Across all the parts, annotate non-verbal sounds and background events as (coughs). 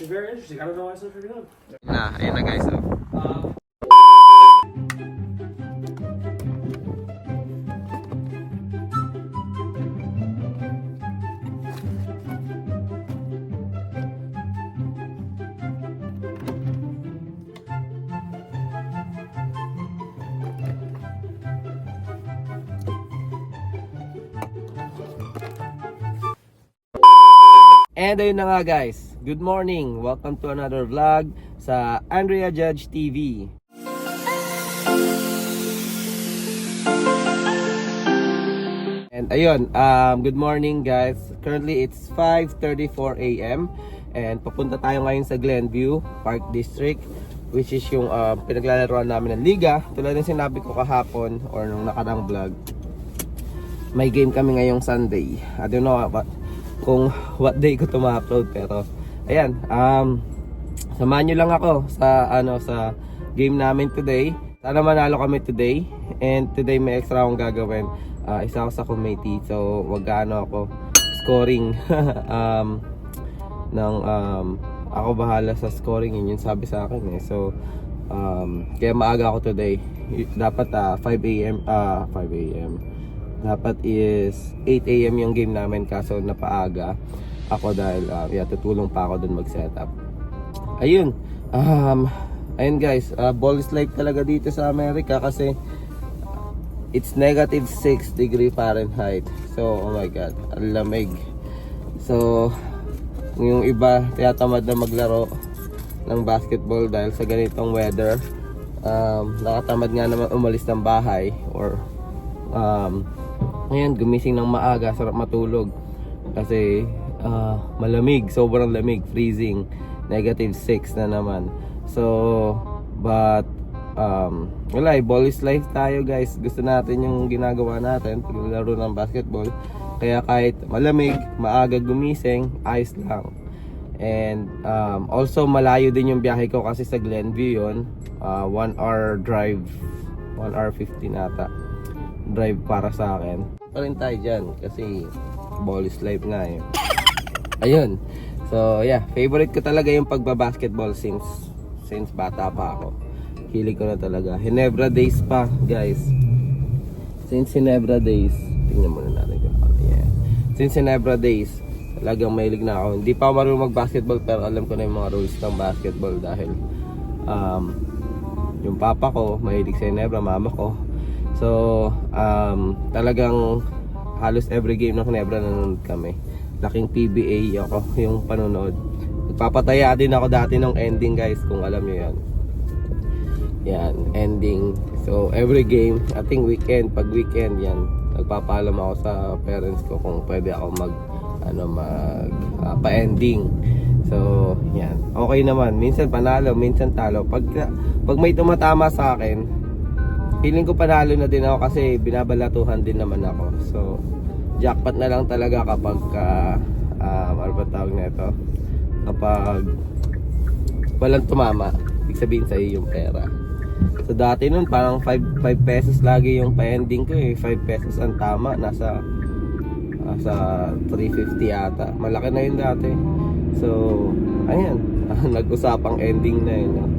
actually very interesting. I don't know why it's so freaking on. Na, ayun na guys. Oh. Um, And ayun na nga guys. Good morning. Welcome to another vlog sa Andrea Judge TV. And ayun, um, good morning guys. Currently it's 5.34 a.m. And papunta tayo ngayon sa Glenview Park District which is yung uh, pinaglalaroan namin ng liga. Tulad ng sinabi ko kahapon or nung nakarang vlog. May game kami ngayong Sunday. I don't know what, kung what day ko to ma-upload pero ayan, um, samahan nyo lang ako sa ano sa game namin today. Sana manalo kami today and today may extra akong gagawin. Ah, isa ako sa committee so wag ano ako scoring (laughs) um, ng um, ako bahala sa scoring yun yung sabi sa akin eh. So um, kaya maaga ako today. Dapat ah, 5 AM ah 5 AM. Dapat is 8 AM yung game namin kaso napaaga ako dahil uh, yeah, tutulong pa ako dun mag-setup. Ayun. Um, ayun guys, uh, ball is life talaga dito sa Amerika kasi it's negative 6 degree Fahrenheit. So, oh my god, ang lamig. So, yung iba tiyatamad na maglaro ng basketball dahil sa ganitong weather. Um, nakatamad nga naman umalis ng bahay or um, ngayon gumising ng maaga, sarap matulog. Kasi ah, malamig, sobrang lamig, freezing. Negative 6 na naman. So, but um, wala eh, ball is life tayo guys. Gusto natin yung ginagawa natin paglaro ng basketball. Kaya kahit malamig, maaga gumising, ayos lang. And um, also malayo din yung biyahe ko kasi sa Glenview yon uh, 1 hour drive 1 hour 15 ata drive para sa akin pa rin tayo dyan kasi ball is life nga eh ayun. So yeah. Favorite ko talaga yung pagbabasketball since since bata pa ako. Hilig ko na talaga. Hinebra days pa guys. Since Hinebra days tingnan muna natin kung ano yan. Since Hinebra days talagang mahilig na ako. Hindi pa ako marunong mag-basketball pero alam ko na yung mga rules ng basketball dahil um, yung papa ko mahilig sa Hinebra mama ko. So um, talagang halos every game ng Hinebra nanonood kami laking PBA ako (laughs) yung panonood nagpapataya din ako dati ng ending guys kung alam nyo yan yan, ending. So, every game, I think weekend, pag weekend yan, nagpapaalam ako sa parents ko kung pwede ako mag, ano, mag, ah, pa-ending. So, yan. Okay naman. Minsan panalo, minsan talo. Pag, pag may tumatama sa akin, feeling ko panalo na din ako kasi binabalatuhan din naman ako. So, jackpot na lang talaga kapag, uh, um, ano ba tawag na ito? Kapag walang tumama, ibig sabihin sa yung pera. So dati nun parang 5 5 pesos lagi yung pa-ending ko eh. 5 pesos ang tama nasa nasa 350 ata. Malaki na yun dati. So ayan, (laughs) nag-usapang ending na yun.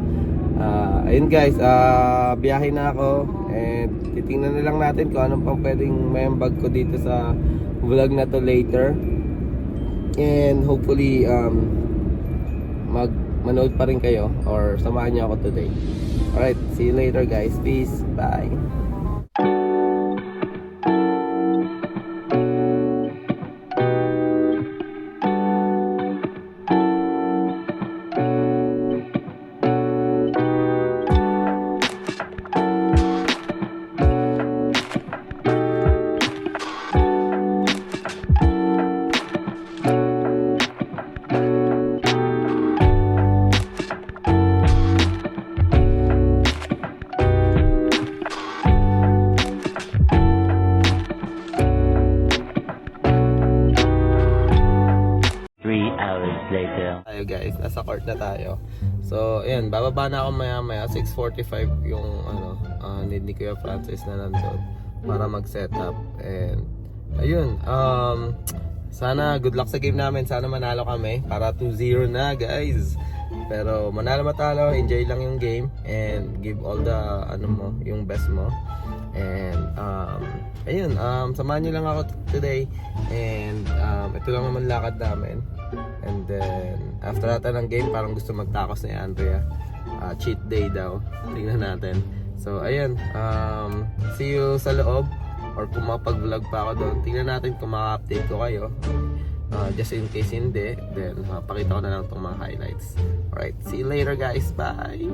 Ah, ayun guys, ah biyahe na ako and titingnan na lang natin kung anong pang pwedeng mayambag ko dito sa vlog na to later. And hopefully um mag manood pa rin kayo or samahan niyo ako today. Alright, see you later guys. Peace. Bye. Court na tayo. So, ayan, bababa na ako maya maya. 6.45 yung ano, uh, need ni Kuya Francis na nandun para mag-setup. And, ayun, um, sana good luck sa game namin. Sana manalo kami para 2-0 na guys. Pero manalo matalo, enjoy lang yung game and give all the ano mo, yung best mo. And um ayun, um samahan niyo lang ako today and um ito lang naman lakad namin. And then after natin ng game, parang gusto magtakos ni Andrea. Ah, cheat day daw. Tingnan natin. So ayun, um see you sa loob or kung mapag-vlog pa ako doon. Tingnan natin kung maka-update ko kayo. Uh, just in case hindi, then mapakita ko na lang itong mga highlights. Alright, see you later guys. Bye!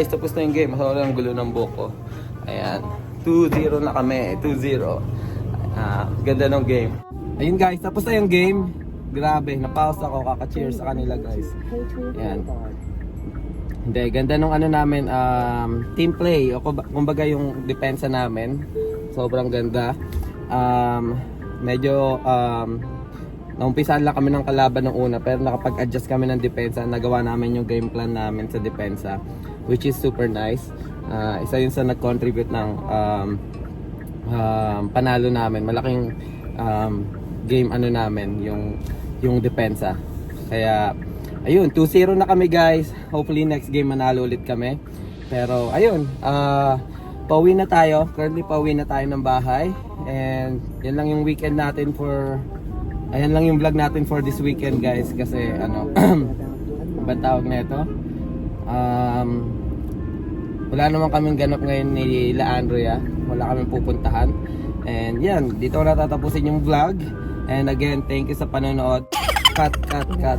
Guys, tapos na yung game. Masawala ang gulo ng buhok ko. Ayan. 2-0 na kami. 2-0. Ah, ganda ng game. Ayun guys, tapos na yung game. Grabe, na-pause ako. Kaka-cheers sa kanila guys. Ayan. Hindi, ganda nung ano namin, um, team play. O kumba- kumbaga yung depensa namin. Sobrang ganda. Um, medyo um, naumpisahan lang kami ng kalaban ng una pero nakapag-adjust kami ng depensa. Nagawa namin yung game plan namin sa depensa which is super nice. Ah, isa yun sa nag-contribute ng um, um, panalo namin. Malaking um, game ano namin yung yung depensa. Kaya ayun, 2-0 na kami guys. Hopefully next game manalo ulit kami. Pero ayun, ah pauwi na tayo. Currently pauwi na tayo ng bahay. And yan lang yung weekend natin for Ayan lang yung vlog natin for this weekend guys kasi ano (clears throat) ba tawag na ito? Um, wala naman kaming ganap ngayon ni La Andrea. Wala kaming pupuntahan. And yan, dito ko natatapusin yung vlog. And again, thank you sa panonood. Cut, cut, cut.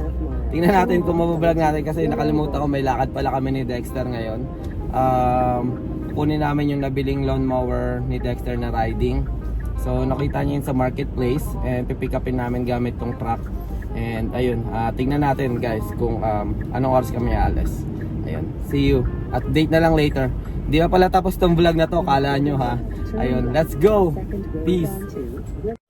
Tingnan natin kung mabablog natin kasi nakalimutan ko may lakad pala kami ni Dexter ngayon. Um, kunin namin yung nabiling lawnmower ni Dexter na riding. So nakita niyo yun sa marketplace and pipick upin namin gamit tong truck. And ayun, ah, tingnan natin guys kung um, anong oras kami alas. Ayun, see you. Update na lang later. Di pa pala tapos tong vlog na to, kala nyo ha. Ayun, let's go. Peace.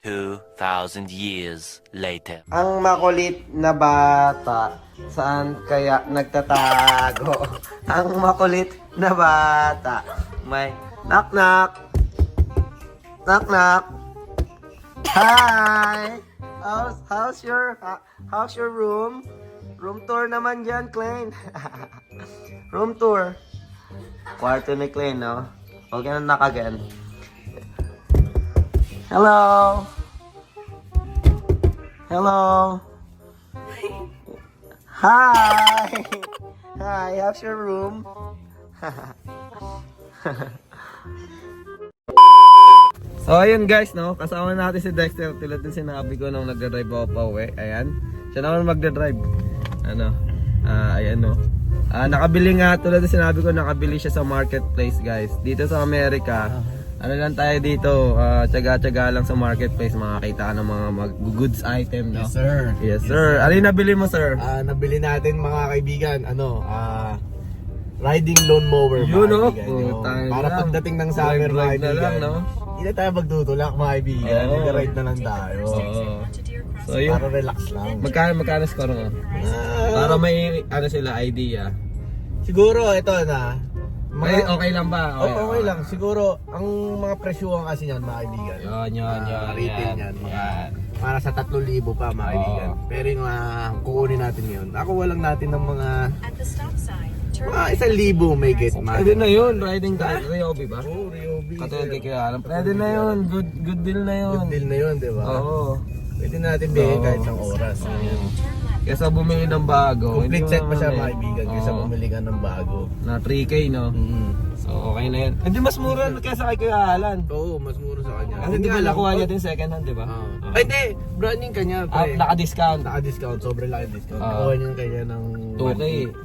2,000 years later. Ang makulit na bata, saan kaya nagtatago? (laughs) Ang makulit na bata, may knock knock. Knock knock. Hi. How's how's your how's your room? Room tour naman diyan, Klein. (laughs) room tour. Kwarto ni Klein, no? Okay na knock again. Hello. Hello. Hi. (laughs) Hi, how's your room? (laughs) so ayun guys, no, kasama natin si Dexter tulad din sinabi ko nung nagda-drive ako pa uwi. Ayan. Siya naman magda-drive. Ano? Ah, ayan no. Ah, nakabili nga tulad din sinabi ko nakabili siya sa marketplace, guys. Dito sa Amerika. Ano lang tayo dito, ah, tsaga-tsaga lang sa marketplace makakita ka ng mga mag- goods item, no? Yes, sir. Yes, sir. Ano yung nabili mo, sir? Ah, nabili natin mga kaibigan, ano, ah, riding lawn mower. Yun, mga no? kaibigan, yun. Putang Para ina. pagdating ng summer, Drive, mga drive na kaibigan. lang, no? Hindi na tayo magtutulak, mga kaibigan. Oo. Nag-ride na lang tayo. Oo. So, yun. Para relax lang. Magkano, magkano score mo? Ah, Para may, ano sila, idea. siguro, ito na. May, okay lang ba? Okay, okay lang. Siguro, ang mga presyuhan kasi niyan, mga kaibigan. Yun, yun, Ah, retail yan. niyan. Yan. Para sa 3,000 pa, mga kaibigan. Oo. Pero yung ah, kukunin natin yun. Ako walang natin ng mga At the stop sign, turn mga isang libo may get, mga Pwede na yun, riding tayo. Ryobi ba? Oh, Ryobi. Katulad kay Alam. Pwede na yun, good good deal na yun. Good deal na yun, di ba? Oo. Pwede natin bigyan Oo. kahit isang oras. Kesa bumili ng bago. Complete hindi set pa siya naman mga eh. kaibigan kaysa Oo. bumili ka ng bago. Na 3K, no? Mm. So, okay na yan. Hindi mas mura kesa kay Kuya Alan. Oo, mas mura sa kanya. Kasi di ba nakuha niya din second hand, di ba? Oo. Oo. Ay, hindi. Branding kanya, Ah, pre. naka-discount. Naka-discount. Sobrang laki discount. Oo. Nakuha niya kanya ng 2K.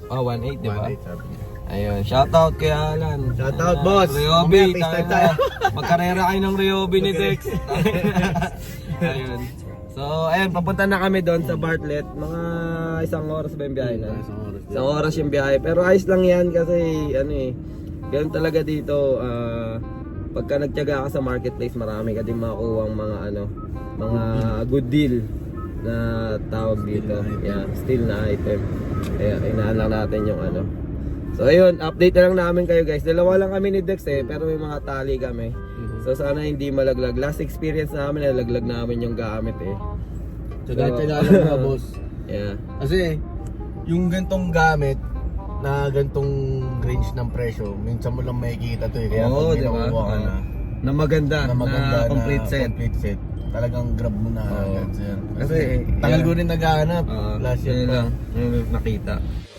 Oh, 1.8, di ba? 1.8 sabi niya. Ayun, shoutout kay Alan. Shoutout, Ayan, boss. Ryobi, Mamaya, FaceTime tayo tayo. Magkarera kayo ng Ryobi ni Dex. (laughs) ayun. So, ayun, papunta na kami doon sa Bartlett. Mga isang oras ba yung biyahe na? Isang oras. Isang oras yung biyahe. Pero ayos lang yan kasi, ano eh, ganun talaga dito, ah, pagka nagtyaga ka sa marketplace, marami ka din makukuha ang mga ano, mga good deal na tawag dito. Yeah, still na item. Kaya inahan lang natin yung ano. So ayun, update na lang namin kayo guys. Dalawa lang kami ni Dex eh, pero may mga tali kami. So sana hindi malaglag. Last experience namin, nalaglag namin yung gamit eh. Tsaga-tsaga lang mga boss. Yeah. Kasi, yung gantong gamit, na gantong range ng presyo, minsan mo lang makikita to eh. Kaya Oo, pag di ba? nakuha ka na, Na maganda, na maganda na complete na set. complete set, talagang grab mo na Oo. agad, sir. Kasi, tagal yeah. ko rin naghahanap. Oo, last year lang, yung nakita.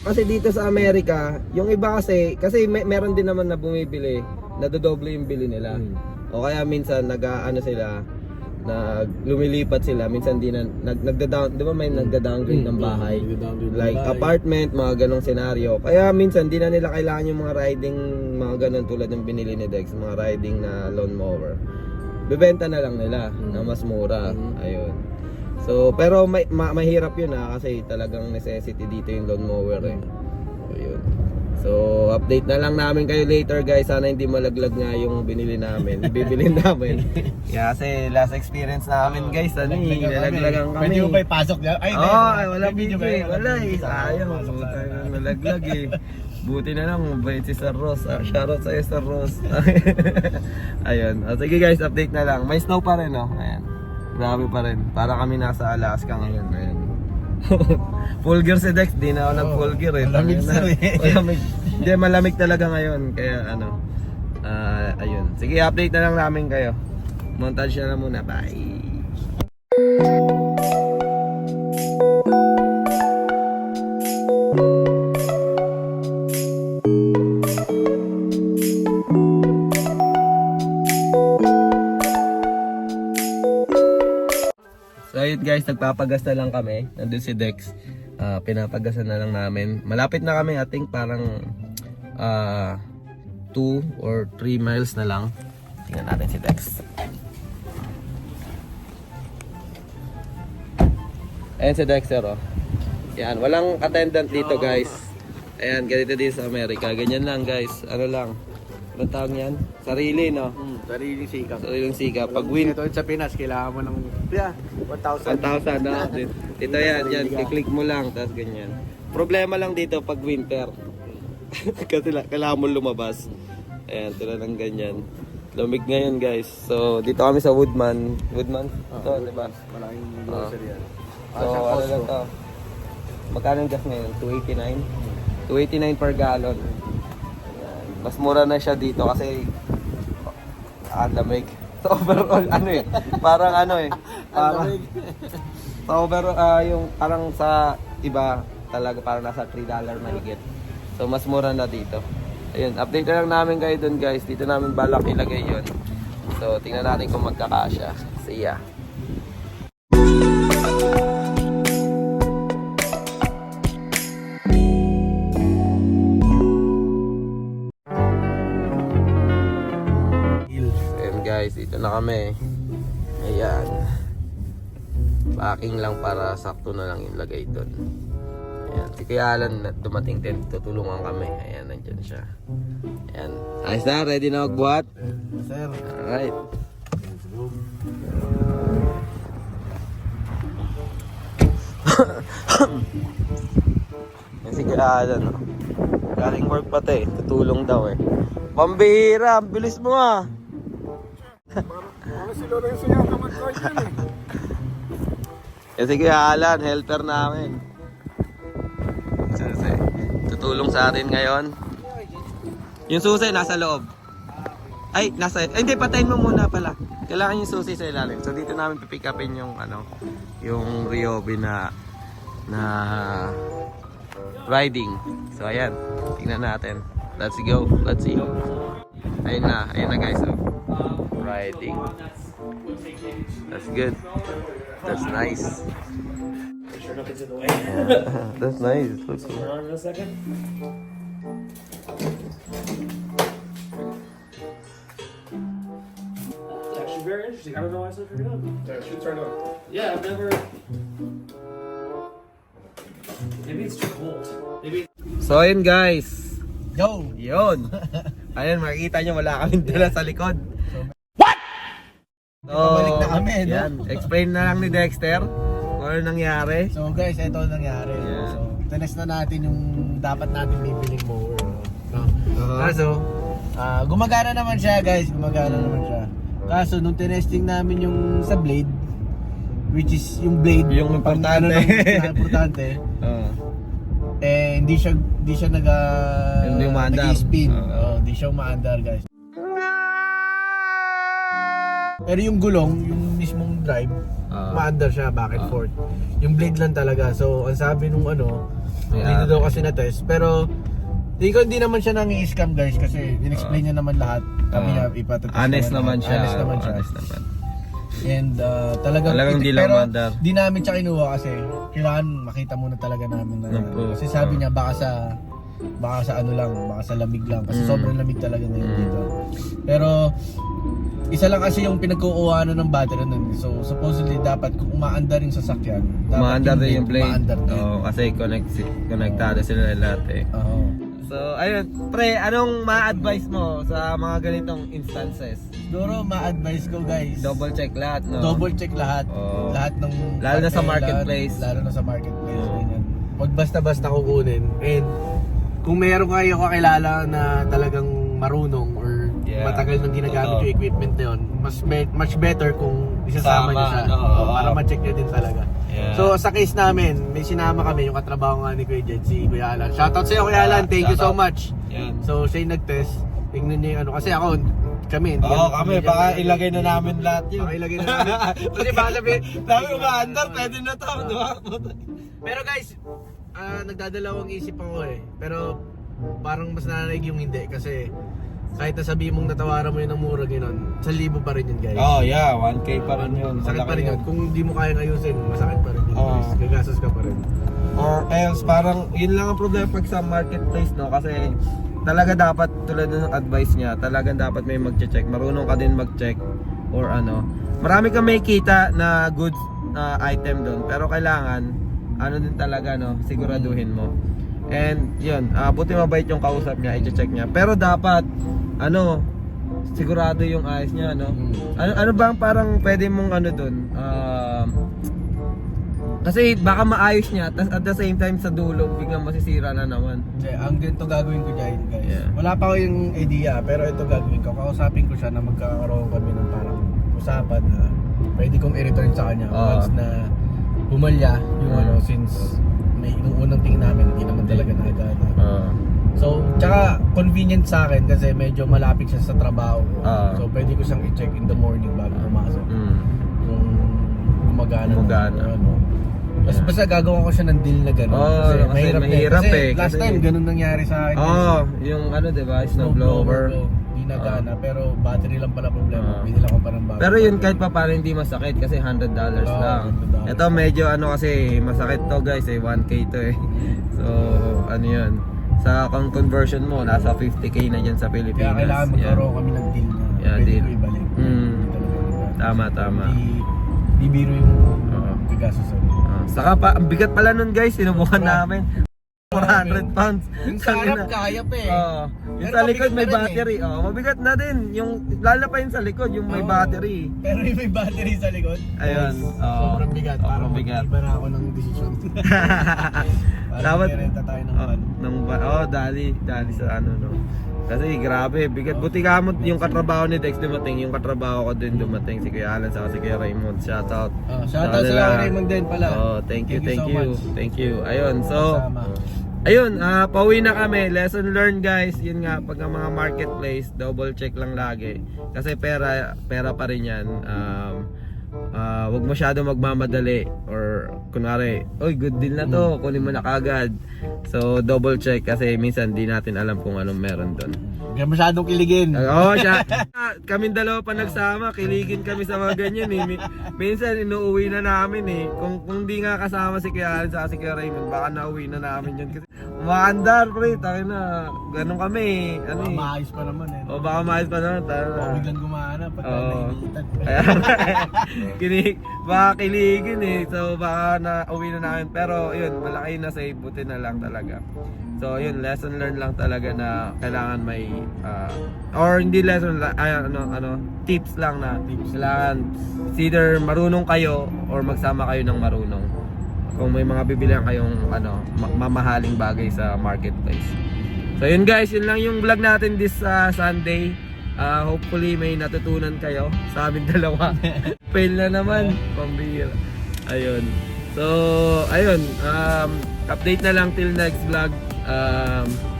Kasi dito sa Amerika, yung iba kasi, kasi may, meron din naman na bumibili, nadodoble yung bili nila. Hmm. O kaya minsan nag ano sila, nag lumilipat sila, minsan di na nag nagda-down, 'di ba may nagda-downgrade ng bahay? Hmm. Nagda-downgrade ng Like bahay. apartment, mga ganong senaryo. Kaya minsan di na nila kailangan yung mga riding mga ganon tulad ng binili ni Dex, mga riding na lawn mower. Bebenta na lang nila Hmm. na mas mura. Ayun. So, pero may, ma- mahirap yun ha kasi talagang necessity dito yung lawn mower eh. Ayun. So, update na lang namin kayo later guys. Sana hindi malaglag nga yung binili namin. (laughs) Bibili namin. yeah, kasi last experience namin guys, ano eh, nalaglagan kami. Pwede mo ba ipasok dyan? Ay, oh, wala May video ba eh. yun? Wala eh. Sayang, nalaglag eh. Buti na lang, mabait si Sir Ross. Ah, shoutout sa'yo, Sir Ross. (laughs) Ayun. O, sige guys, update na lang. May snow pa rin, oh. Ayan. Grabe pa rin. Para kami nasa Alaska ngayon. Ayan. (laughs) full gear si Dex, di na ako nag full gear eh. malamig Tangina. sir (laughs) eh. Malamig. Hindi, malamig talaga ngayon. Kaya ano, ah, ayun. Sige, update na lang namin kayo. Montage na lang muna. Bye. Guys, nagpapagas na lang kami. Nandun si Dex. Ah, pinapagasan na lang namin. Malapit na kami, I think parang 2 or 3 miles na lang. Tingnan natin si Dex. Ayan si Dexter oh. Yan, walang attendant dito guys. Ayan, ganito din sa Amerika. Ganyan lang guys. Ano lang. Anong tawag yan? Sarili no? Hmm, sariling sikap. Sariling siga. Pag win, Ito sa Pinas, kailangan mo ng yeah, 1,000. 1,000 na. Dito yan, yan. I-click mo lang, tapos ganyan. Problema lang dito pag winter. (laughs) Kasi la- kailangan mo lumabas. Ayan, tira ng ganyan. Lumig ngayon guys. So, dito kami sa Woodman. Woodman? Ito, di ba? Malaking grocery yan. So, ano lang to? Magkano yung gas ngayon? 289? 289 per gallon. Mas mura na siya dito kasi ah, lamig. (laughs) So overall ano eh, parang ano eh, (laughs) parang sa (laughs) overall ah, yung parang sa iba talaga parang nasa 3 dollar mahigit. So mas mura na dito. Ayun, update na lang namin kayo dun guys. Dito namin balak ilagay yun. So tingnan natin kung magkakasya. See ya. Dito na kami. Ayan. Packing lang para sakto na lang yung lagay doon. Ayan. Si Kuya Alan na- dumating din. Tutulungan kami. Ayan, nandyan siya. Ayan. Ayos na, ready na magbuhat? Sir, Alright. (coughs) let's go. Yan si Kuya Alan. Oh. Galing work pa to eh. Tutulong daw eh. Pambihira, ang bilis mo ah. Ano si Lorenzo yung kamag-coin yan eh. Yan si Kuya Alan, helper namin. Susi. Tutulong sa atin ngayon. Yung susi nasa loob. Ay, nasa... Ay, hindi, patayin mo muna pala. Kailangan yung susi sa ilalim. So, dito namin pipick upin yung, ano, yung Ryobi na, na riding. So, ayan. Tingnan natin. Let's go. Let's see. Ayun na. Ayun na, guys. Oh. Riding. That's good. That's nice. (laughs) That's nice. Looks cool. on in a second. It's actually very interesting. I don't know why I said it on. Yeah, should turn on. Yeah, I've never. Maybe it's too cold. Maybe. So ayun guys. Yo! Yun. (laughs) Ayun, makikita nyo wala kaming dala sa likod. So, Pabalik na kami, no? Yan. Explain na lang ni Dexter kung ano nangyari. So guys, ito ang nangyari. Yeah. So, tinest na natin yung dapat natin bibiling mower. No? Uh-huh. Kaso, ah, gumagana naman siya guys, gumagana naman siya. Kaso, nung tinesting namin yung sa blade, which is yung blade, Yung pang- importante. ano ng- na importante, Oo. (laughs) eh, hindi siya, hindi siya nag, uh, Hindi umaandar. spin Oo. hindi siya umaandar guys. Pero yung gulong, yung mismong drive, Ah. umaandar siya back and Ah. forth. Yung blade lang talaga. So, ang sabi nung ano, May dito daw kasi na test. Pero, hindi ko hindi naman siya nang scam guys kasi in-explain niya naman lahat. Kami Ah. niya ipatatest Honest naman naman siya. Honest naman siya. Honest naman. And uh, talagang, Talagang di lang pero umaandar. di namin siya kinuha kasi kailangan makita muna talaga namin na Ng-proof. kasi sabi Ah. niya baka sa baka sa ano lang, baka sa lamig lang kasi Mm. sobrang lamig talaga ngayon Mm. dito. Pero isa lang kasi yung pinagkukuhanan ng battery nun. So supposedly dapat kung umaandar yung sasakyan, dapat Maandar din yung blade. umaandar din. Oo, kasi connect, konektado sila lahat eh. Oo. So, ayun. Pre, anong ma-advise mo sa mga ganitong instances? Siguro ma-advise ko guys. Double check lahat, no? double check lahat. Oo. Lahat ng Lalo na sa marketplace. Lalo, lalo na sa marketplace. Oo. ganyan. Huwag basta-basta kukunin. And kung meron kayo kakilala na talagang marunong Yeah. matagal nang ginagamit Totoo. yung equipment na yun, mas be- much better kung isasama Sama, niyo siya. no? Oo, para ma-check niyo din talaga. Yeah. So sa case namin, may sinama kami yung katrabaho nga ni Kuya Jed, si Kuya Alan. Shoutout sa'yo Kuya Alan, thank you so Shoutout. much. Yan. So siya yung nag-test. Tingnan niyo yung ano. Kasi ako, kami. hindi Oo, yan- kami. hindi yan Baka ilagay na namin lahat yun. Baka ilagay na namin. (laughs) Kasi baka sabihin. Dami umaandar, pwede na to, di ba? Pero guys, ah, nagdadalawang isip ako eh. Pero parang mas nananig yung hindi kasi kahit nasabihin mong natawaran mo yun ng mura gano'n, sa libo pa rin yun guys. Oh, yeah. 1K pa rin yun. Sakit pa rin yun. Kung hindi mo kayang ayusin, masakit pa rin yun Oo. guys. Gagastos ka pa rin. Or else, parang yun lang ang problema pag sa marketplace, no? Kasi talaga dapat, tulad ng advice niya, talagang dapat may mag-check. Marunong ka din mag-check or ano. Marami kang may kita na goods na item doon. Pero kailangan, ano din talaga, no? Siguraduhin mo. And yun, ah, buti mabait yung kausap niya, i-check niya. Pero dapat, ano, sigurado yung ayos niya, no? Mm. Ano, ano bang parang pwede mong ano doon? Um, kasi baka maayos niya, tas at the same time sa dulo, biglang masisira na naman. Kasi ang ganito gagawin ko dyan guys. Yeah. Wala pa ko yung idea, pero ito gagawin ko. Kausapin ko siya na magkakaroon kami ng parang usapan na pwede kong i-return sa kanya Oo. once na pumalya yung Mm. ano since may nung unang tingin namin hindi naman talaga nagana. Uh, So, tsaka convenient sa akin kasi medyo malapit siya sa trabaho ko. Ah. so, pwede ko siyang i-check in the morning bago pumasok. mm, Kung gumagana. na, Gumagana. or ano. Basta, basta gagawa ko siya ng deal na gano'n. Oo, kasi mahirap kasi eh, Last kasi- time, ganun nangyari sa akin. oh, yung ano 'di ba, snowblower. ko, Hindi nagana, pero battery lang pala problema. Ah. Binila ko pa ng bago. Pero yun kahit pa parang hindi masakit kasi 100 dollars Oo, lang. $100. Ito medyo ano kasi masakit to guys eh 1k to eh. (laughs) So ano yun. Sa kung conversion mo nasa 50k na dyan sa Kaya Pilipinas. kailangan Yan. magkaroon kami ng deal na Yeah, pwede deal. ko ibalik. Mm. Tama tama. Hindi, hindi biro yung Oo. gagastusan. Ah, saka pa, ang bigat pala nun guys, sinubukan namin. 400 pounds. Yung sa harap, kaya pa eh. Oo. Yung sa likod may eh. battery. Oh, mabigat na din. Yung lalo pa yung sa likod, yung may battery. Pero yung may battery sa likod. Ayun, oo. Sobrang bigat. Sobrang bigat. mag-iba na ako ng. (laughs) Parang Dapat merenta tayo ng oh, van. nang ba- oh, dali, dali sa ano no. Kasi grabe, bigat. Buti ka mo yung katrabaho ni Dex dumating, yung katrabaho ko din dumating si Kuya Alan sa si Kuya Raymond. Shout out. Oh, shoutout sa kanila. Raymond din pala. Oh, thank you, thank, so you. much. Thank you. Ayun, so. Ayun, ah pauwi na kami. Lesson learned guys. Yun nga, pag ang mga marketplace, double check lang lagi. Kasi pera, pera pa rin yan. Um, ah, wag masyado magmamadali. Or kunwari, oy good deal na to, kunin mo na kagad. So double check kasi minsan di natin alam kung anong meron doon. Huwag masyadong kiligin. Oo, siya. Ah, (laughs) Kaming dalawa pa nagsama, kiligin kami sa mga ganyan eh. Mi- Minsan inuuwi na namin eh. Kung kung di nga kasama si Kuya Alan sa si Kuya Raymond, baka nauwi na namin yun kasi maandar pre, tayo na. Ganun kami eh. Ano Baka eh. maayos pa naman eh. O baka maayos pa naman. Baka na. biglang gumana pag kinig, baka kiligin eh. So baka na uwi na namin. Pero yun, malaki na save. Buti na lang talaga. So yun, lesson learned lang talaga na kailangan may ah, or hindi lesson ay, ano ano tips lang na kailangan it's either marunong kayo or magsama kayo ng marunong. Kung may mga bibilihan kayong ano ma- mamahaling bagay sa marketplace. So yun guys, yun lang yung vlog natin this ah, Sunday. Ah, hopefully may natutunan kayo sa amin (laughs) dalawa. (laughs) Fail na naman, pambihira. Ayun. So, ayun, um, update na lang till next vlog. Um,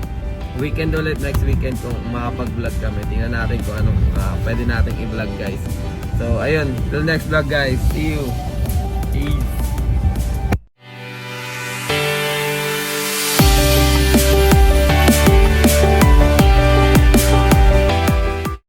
weekend ulit next weekend kung makapag-vlog kami. Tingnan natin kung anong ah, pwede nating i-vlog guys. So, ayun, till next vlog guys. See you. Peace.